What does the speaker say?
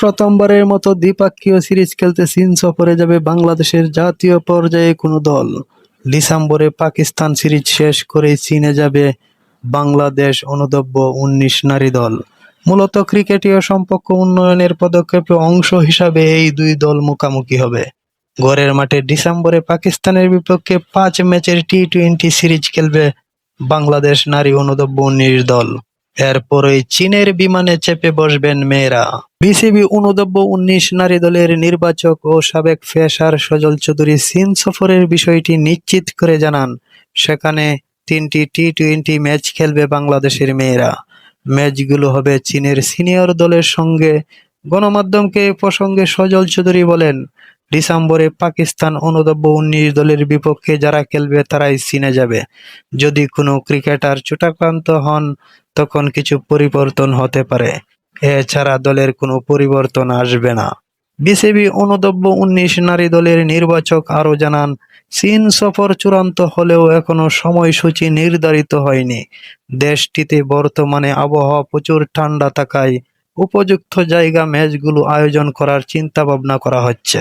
প্রথমবারের মতো দ্বিপাক্ষীয় সিরিজ খেলতে চীন সফরে যাবে বাংলাদেশের জাতীয় পর্যায়ে কোনো দল। ডিসেম্বরে পাকিস্তান সিরিজ শেষ করেই চীনে যাবে বাংলাদেশ অনুদব্য উনিশ নারী দল। মূলত ক্রিকেটীয় সম্পর্ক উন্নয়নের পদক্ষেপে অংশ হিসাবে এই দুই দল মুখোমুখি হবে। ঘরের মাঠে ডিসেম্বরে পাকিস্তানের বিপক্ষে পাঁচ ম্যাচের টি টোয়েন্টি সিরিজ খেলবে বাংলাদেশ নারী অনুদব্য উনিশ দল। এরপরে চীনের বিমানে চেপে বসবেন মেয়েরা। বিসিবি অনুদব্য উনিশ নারী দলের নির্বাচক ও সাবেক ফেসার সজল চৌধুরী চীন সফরের বিষয়টি নিশ্চিত করে জানান। সেখানে তিনটি টি টোয়েন্টি ম্যাচ খেলবে বাংলাদেশের মেয়েরা। ম্যাচগুলো হবে চীনের সিনিয়র দলের সঙ্গে। গণমাধ্যমকে প্রসঙ্গে সজল চৌধুরী বলেন, ডিসেম্বরে পাকিস্তান অনুদব্য উনিশ দলের বিপক্ষে যারা খেলবে তারাই চীনে যাবে। যদি কোনো ক্রিকেটার চোটাক্রান্ত হন, তখন কিছু পরিবর্তন হতে পারে। এছাড়া দলের কোনো পরিবর্তন আসবে না। বিসিবি অনুদব্য উনিশ নারী দলের নির্বাচক আরও জানান, চীন সফর চূড়ান্ত হলেও এখনও সময়সূচি নির্ধারিত হয়নি। দেশটিতে বর্তমানে আবহাওয়া প্রচুর ঠান্ডা থাকায় উপযুক্ত জায়গা ম্যাচগুলো আয়োজন করার চিন্তা ভাবনা করা হচ্ছে।